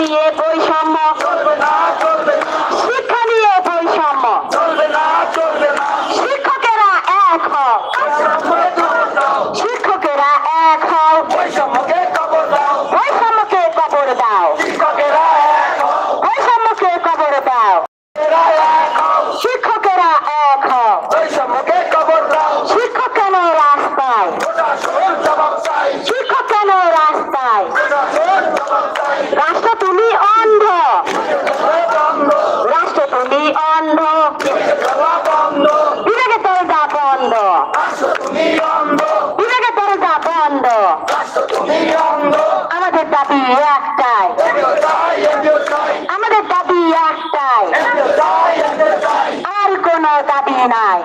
নিয়ে বৈষম্য চলবে না চলবে আমাদের দাবি একটাই। আমাদের দাবি একটাই। আর কোন দাবি নাই।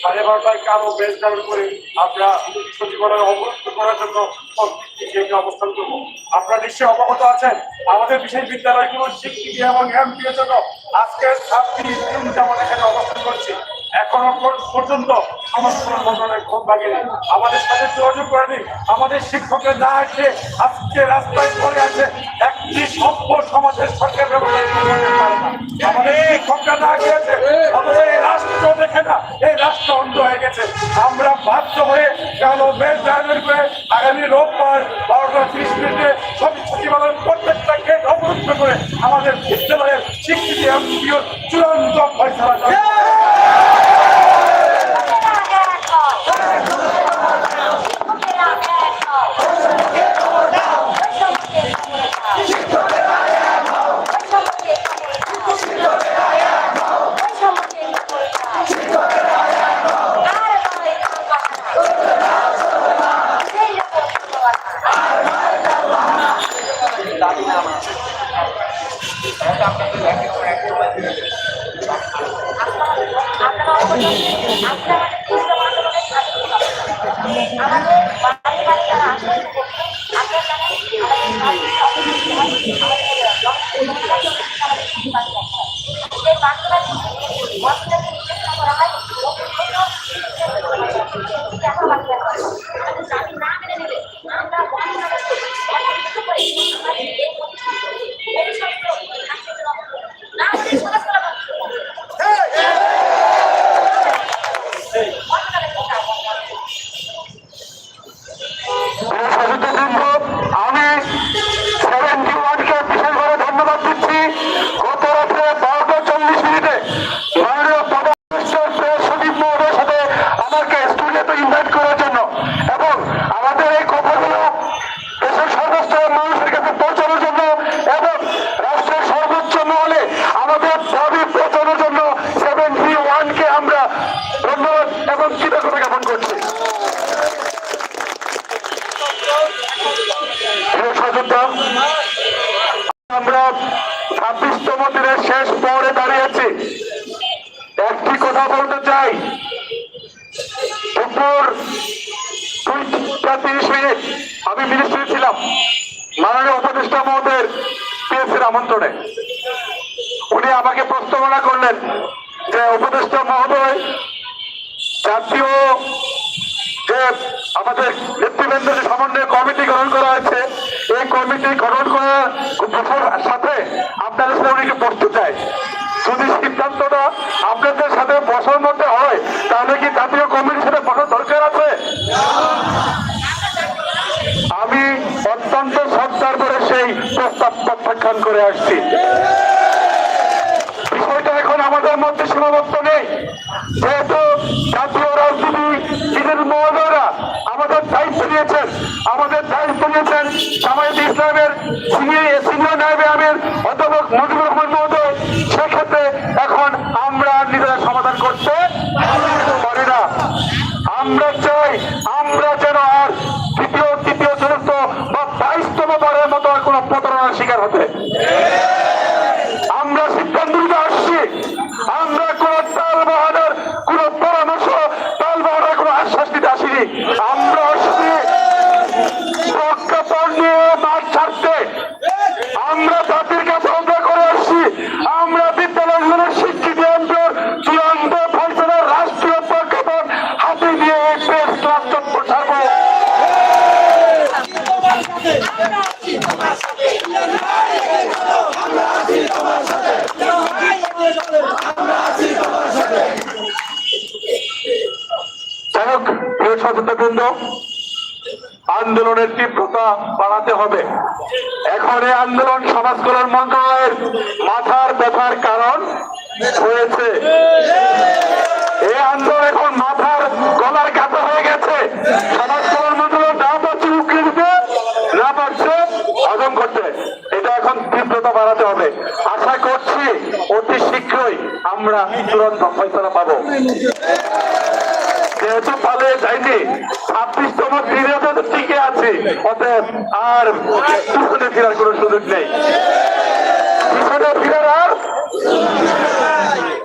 সাড়ে বারোটায় কারও বেশ ধারণ করে আমরা সচিবালয়ে অবরোধ করার জন্য অবস্থান করব। আপনারা নিশ্চয়ই অবগত আছেন আমাদের বিশেষ বিদ্যালয়গুলোর শিক্ষিকা এবং এমপিও জন্য আজকের ছাত্রী এখানে অবস্থান করছি এখনও পর্যন্ত সমস্ত মন্ত্রণালয়ের খোঁজ লাগেনি আমাদের সাথে যোগাযোগ করেনি। আমাদের শিক্ষকের না আসে আজকে রাস্তায় পড়ে আছে, একটি সভ্য সমাজের সরকার আমাদের শিক্ষকরা না গিয়েছে আমাদের এই রাষ্ট্র দেখে না, এই রাষ্ট্র অন্ধ হয়ে গেছে। আমরা বাধ্য হয়ে কেন বেশ ডায়নের করে আগামী রোববার বারোটা ত্রিশ মিনিটে সবই সচিবালয়ের প্রত্যেকটা গেট অবরুদ্ধ করে আমাদের বিদ্যালয়ের স্বীকৃতি চূড়ান্ত ফয়সলা পেয়েছেন উনি আমাকে প্রস্তাবনা করলেন যে উপদেষ্টা মহোদয়, জাতীয় যে আমাদের নেতৃবৃন্দ যে সমন্বয় কমিটি গঠন করা হয়েছে, এই কমিটি গঠন করার সাথে আপনাদের সাথে উনি বসতে চায়। যদি সিদ্ধান্তটা আপনাদের সাথে বসার মধ্যে হয়, তাহলে কি জাতীয় সেই প্রত্যাখ্যান করে আসছি। বিষয়টা এখন আমাদের মধ্যে সীমাবদ্ধ নেই। যেহেতু জাতীয় রাজনীতি রাজনীতিবিদের মহোদয়রা আমাদের দায়িত্ব নিয়েছেন, আমাদের দায়িত্ব নিয়েছেন জামায়াত ইসলামের সিনিয়র সিনিয়র নায়বে অধ্যাপক মুজিবুর রহমান মহোদয়। সেক্ষেত্রে এখন আমরা নিজেরা সমাধান করতে পারি না আমরা চাই আমরা যেন আর দ্বিতীয় তৃতীয় চতুর্থ বা বাইশতম বারের মতো আর কোনো প্রতারণার শিকার হতে আমরা সিদ্ধান্ত নিতে আসছি আমরা কোন তাল বাহানের কোন পরামর্শ তাল বাহানের কোন আশ্বাস দিতে আসিনি আমরা আসছি প্রজ্ঞাপন নিয়ে মাঠ ছাড়তে আমরা জাতির কাছে অন্তর করে আসছি আমরা বিদ্যালয়গুলোর শিক্ষিত অঞ্চল চূড়ান্ত ফলসেনার রাষ্ট্রীয় প্রজ্ঞাপন হাতে দিয়ে এই প্রেস ক্লাস চত্বর ছাড়বো যাই হোক প্রিয় সচেতনবৃন্দ, আন্দোলনের তীব্রতা বাড়াতে হবে। এখন এই আন্দোলন সমাজ কল্যাণ মন্ত্রণালয়ের মাথার ব্যথার কারণ হয়েছে। এই আন্দোলন এখন মাথার গলার কাটা হয়ে গেছে। সমাজ কল্যাণ মন্ত্রণালয় না পারছে উকিল দিতে না পারছে হজম করতে। এটা এখন তীব্রতা বাড়াতে হবে। আশা করছি অতি শীঘ্রই আমরা চূড়ান্ত ফয়সলা পাবো। যেহেতু পালিয়ে যায়নি ছাব্বিশতম দিনে তো টিকে আছে, অতএব আর পিছনে ফেরার কোনো সুযোগ নেই। পিছনে ফেরার আর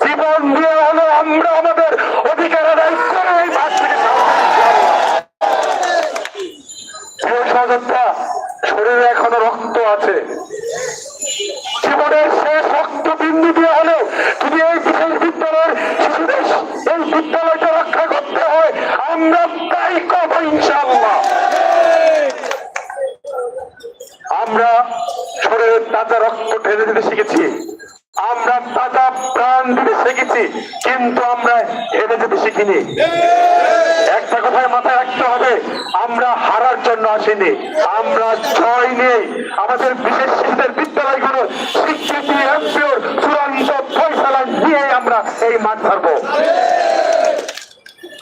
জীবন দিয়ে হলো আমরা আমাদের অধিকার শরীরে এখনও রক্ত আছে, জীবনের শেষ রক্ত বিন্দু দিয়ে হলেও তুমি এই বিশেষ বিদ্যালয়ের শিশুদের, এই বিদ্যালয়টা আমরা তাই করব ইনশাআল্লাহ। আমরা শরীরের তাজা রক্ত ঢেলে দিতে শিখেছি। আমরা তাজা প্রাণ দিতে শিখেছি, কিন্তু আমরা হেরে যেতে শিখিনি। একটা কথায় মাথায় রাখতে হবে, আমরা হারার জন্য আসিনি। আমরা জয় নেই। আমাদের বিশেষ শিশুদের বিদ্যালয়গুলো স্বীকৃতি চূড়ান্ত ফয়সালা নিয়ে আমরা এই মাঠ ছাড়বো।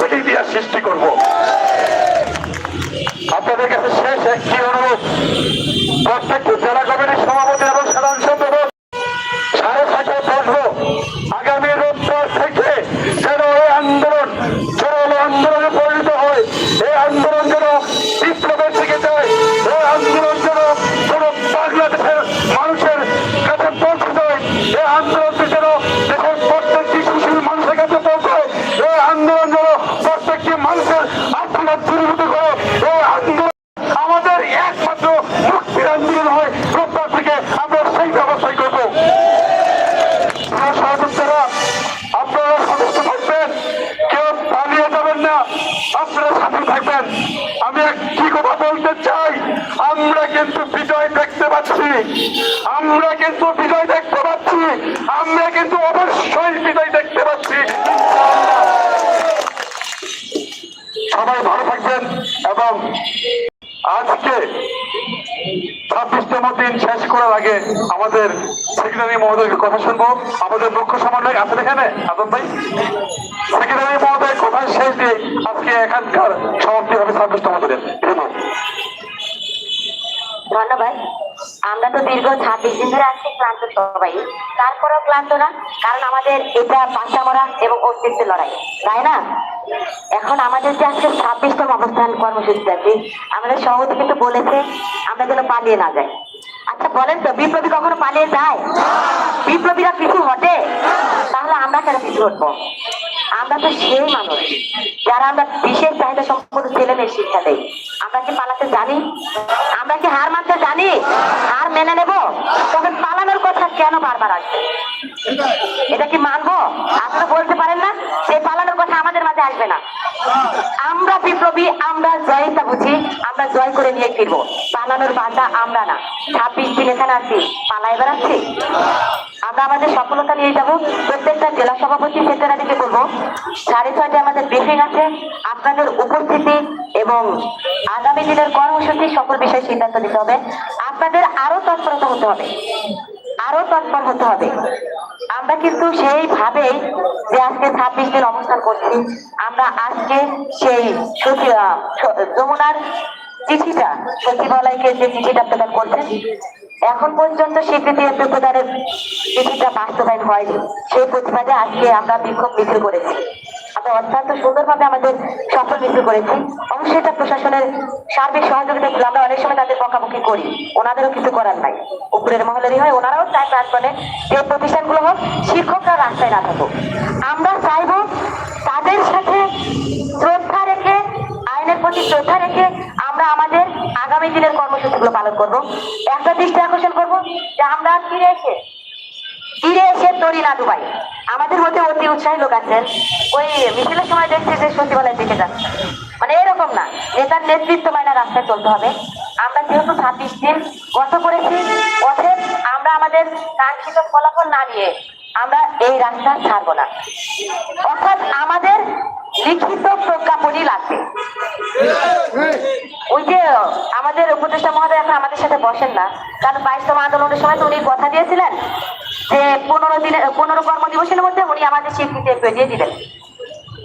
থেকে ইতিহাস সৃষ্টি করব। আপনাদের কাছে শেষ একটি অনুরোধ। প্রত্যেকটি জেলা কমিটির সভাপতি এবং বলতে চাই, আমরা কিন্তু বিজয় দেখতে পাচ্ছি। আমরা কিন্তু বিজয় দেখতে পাচ্ছি। আমরা কিন্তু অবশ্যই বিজয় দেখতে পাচ্ছি। সবাই ভালো থাকবেন এবং আজকে ছাব্বিশতম দিন শেষ করার আগে আমাদের সেক্রেটারি মহোদয়ের কথা শুনব। আমাদের মুখ্য সমন্বয় আছেন এখানে, আদম ভাই? ধন্যবাদ। আমরা তো দীর্ঘ ছাব্বিশ দিন ধরে আজকে ক্লান্ত সবাই। তারপরেও ক্লান্ত না, কারণ আমাদের এটা বাঁচা মরা এবং অস্তিত্বের লড়াই, তাই না? এখন আমাদের যে আজকে ছাব্বিশতম অবস্থান কর্মসূচি আছে, আমাদের সভাপতি কিন্তু বলেছে আমরা যেন পালিয়ে না যাই। আচ্ছা বলেন তো, বিপ্লবী কখনো পালিয়ে যায়? বিপ্লবীরা পিছু হটে? তাহলে আমরা কেন পিছু হটবো? আমরা তো সেই মানুষ যারা আমরা বিশেষ চাহিদা সম্পন্ন ছেলে মেয়ের শিক্ষা দেই। আমরা কি পালাতে জানি? আমরা কি হার মানতে জানি? হার মেনে নেব? তবে পালানোর কথা কেন বারবার আসবে? এটা কি মানবো? আপনারা বলতে পারেন না সেই পালানোর কথা আমাদের মাঝে আসবে না। আমরা বিপ্লবী, আমরা জয়তা বুঝি, আমরা জয় করে নিয়ে ফিরবো। পালানোর বাধা আমরা না। ছাব্বিশ দিন এখানে আছি পালাই বেড়াচ্ছি। আমরা আমাদের সফলতা নিয়ে যাব। প্রত্যেকটা জেলা সভাপতি সেক্রেটারিকে বলব, সাড়ে ছয়টায় আমাদের ব্রিফিং আছে। আপনাদের উপস্থিতি এবং আগামী দিনের কর্মসূচি সকল বিষয়ে সিদ্ধান্ত নিতে হবে। আপনাদের আরও তৎপরতা হতে হবে। আরও তৎপর হতে হবে। আমরা কিন্তু সেইভাবে যে আজকে ছাব্বিশ দিন অবস্থান করছি, আমরা আজকে সেই যমুনার চিঠিটা, সচিবালয়কে যে চিঠিটা প্রদান করছেন, এখন পর্যন্ত স্বীকৃতি প্রদানের চিঠিটা বাস্তবায়ন হয়নি। সেই প্রতিবাদে আজকে আমরা বিক্ষোভ মিছিল করেছি। অত্যন্ত সুন্দরভাবে আমাদের সফল মিছিল করেছি। অবশ্যই এটা প্রশাসনের সার্বিক সহযোগিতা ছিল। আমরা অনেক সময় তাদের বকাবকি করি। ওনাদেরও কিছু করার নাই। উপরের মহলেরই হয়। ওনারাও চায় প্রাণপণে যে প্রতিষ্ঠানগুলো হোক, শিক্ষকরা রাস্তায় না থাকুক। আমরা চাইব তাদের সাথে শ্রদ্ধা রেখে, আইনের প্রতি শ্রদ্ধা রেখে আমরা আমাদের আগামী দিনের কর্মসূচিগুলো পালন করব। একটা দৃষ্টি আকর্ষণ করব যে আমরা ফিরে এসে ফিরে এসে তরি না দুবাই আমাদের মধ্যে অতি উৎসাহী লোক আছেন। ওই মিছিলের সময় দেখছি যে সচিবালয়ের দিকে যাচ্ছে। মানে এরকম না, নেতার নেতৃত্ব মাইনা রাস্তায় চলতে হবে। আমরা যেহেতু ছাব্বিশ দিন গত করেছি অথব আমরা আমাদের কাঙ্ক্ষিত ফলাফল না নিয়ে আমরা এই রাস্তা ছাড়বো না। অর্থাৎ আমাদের লিখিত প্রজ্ঞাপনই লাগবে। ওই যে আমাদের উপদেষ্টা মহোদয় এখন আমাদের সাথে বসেন না। কারণ বাইশতম আন্দোলনের সময় তো উনি কথা দিয়েছিলেন। পনেরো দিনে পনেরো কর্মদিবসের মধ্যে উনি আমাদের স্বীকৃতি দিয়ে দিলেন।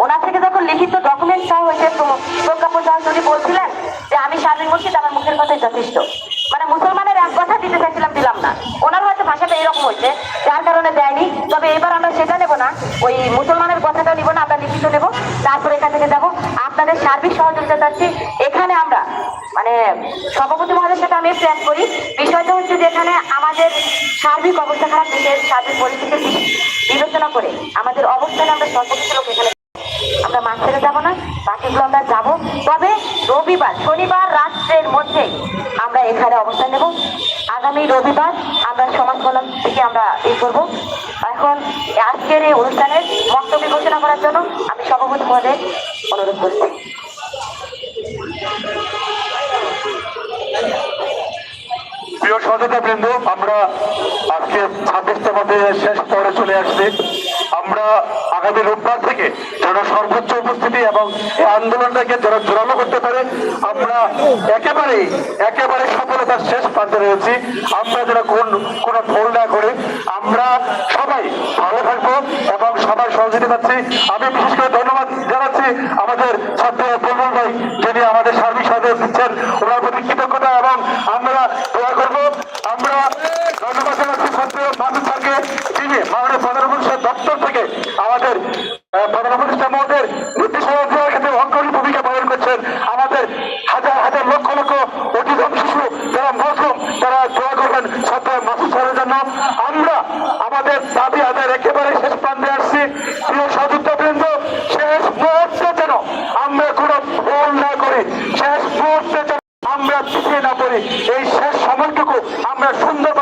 ওনার থেকে যখন লিখিত ডকুমেন্ট সহ হয়েছে প্রজ্ঞাপন যখন উনি বলছিলেন যে, আমি স্বাধীন বলছি আমার মুখের কথাই যথেষ্ট। মানে মুসলমানের এক কথা দিতে চাইছিলাম, দিলাম না। ওনার হয়তো ভাষাটা এরকম হয়েছে, যার কারণে দেয়নি। তবে এবার আমরা সেটা নেব না। ওই মুসলমানের কথাটা নিব না, আমরা লিখিত নেব। তারপরে এখান থেকে যাব। আপনাদের সার্বিক সহযোগিতা চাচ্ছি। এখানে আমরা মানে সভাপতি মহলের সাথে আমি প্ল্যান করি। বিষয়টা হচ্ছে যে এখানে আমাদের সার্বিক অবস্থা খারাপ দেশের সার্বিক পরিস্থিতির বি- বিবেচনা করে আমাদের অবস্থানে আমরা সর্বকিছু লোক এখানে আমরা মাছ ছেড়ে যাব না, বাকিগুলো আমরা যাব। তবে রবিবার, শনিবার রাত্রের মধ্যে আমরা এখানে অবস্থান নেব। আগামী রবিবার আমরা সমাজ কল্যাণ থেকে আমরা ই করব। এখন আজকের এই অনুষ্ঠানের বক্তব্য ঘোষণা করার জন্য আমি সভাপতি পদে অনুরোধ করছি প্রিয় সহযোগিতা বৃন্দ, আমরা আজকে ছাব্বিশতম শেষ পরে চলে আসছি। আমরা আগামী রোববার থেকে যেন সর্বোচ্চ উপস্থিতি এবং এই আন্দোলনটাকে যেন জোরালো করতে পারে, আমরা একেবারে একেবারে সফলতার শেষ প্রান্তে রয়েছি। আমরা যেন কোন, কোনো ভুল না করে, আমরা সবাই ভালো থাকব এবং সবার সহযোগিতা পাচ্ছি। আমি বিশেষ করে ধন্যবাদ জানাচ্ছি আমাদের ছাত্র বলবুল ভাই, যিনি আমাদের সার্বিক সহযোগিতা দিচ্ছেন, ওনার প্রতি কৃতজ্ঞতা এবং আমরা ধন্যবাদ জানাচ্ছি ছাত্র মানুষ যিনি মাননীয় প্রধানমন্ত্রী দপ্তর থেকে আমাদের প্রধানমন্ত্রী আমাদের নির্দেশনা দেওয়ার ক্ষেত্রে অগ্রণী ভূমিকা পালন করছেন। আমাদের হাজার হাজার লক্ষ লক্ষ অটিজম শিশু যারা মজলুম, তারা দোয়া করবেন ছাত্র মাসুদ স্যারের জন্য। আমরা আমাদের দাবি আদায়ের একেবারে শেষ প্রান্তে আসছি। প্রিয় সযুক্ত বৃন্দ শেষ মুহূর্তে যেন আমরা কোনো ভুল না করি, শেষ মুহূর্তে যেন আমরা পিছিয়ে না পড়ি, এই শেষ সময়টুকু আমরা সুন্দরভাবে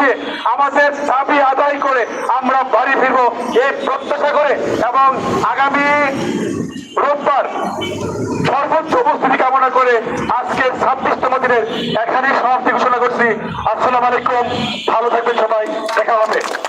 দিয়ে আমাদের দাবি আদায় করে আমরা বাড়ি ফিরবো। এই প্রত্যাশা করে এবং আগামী রোববার সর্বোচ্চ উপস্থিতি কামনা করে আজকে ছাব্বিশতম দিনের এখানেই সমাপ্তি ঘোষণা করছি। আসসালাম আলাইকুম। ভালো থাকবেন সবাই। দেখা হবে।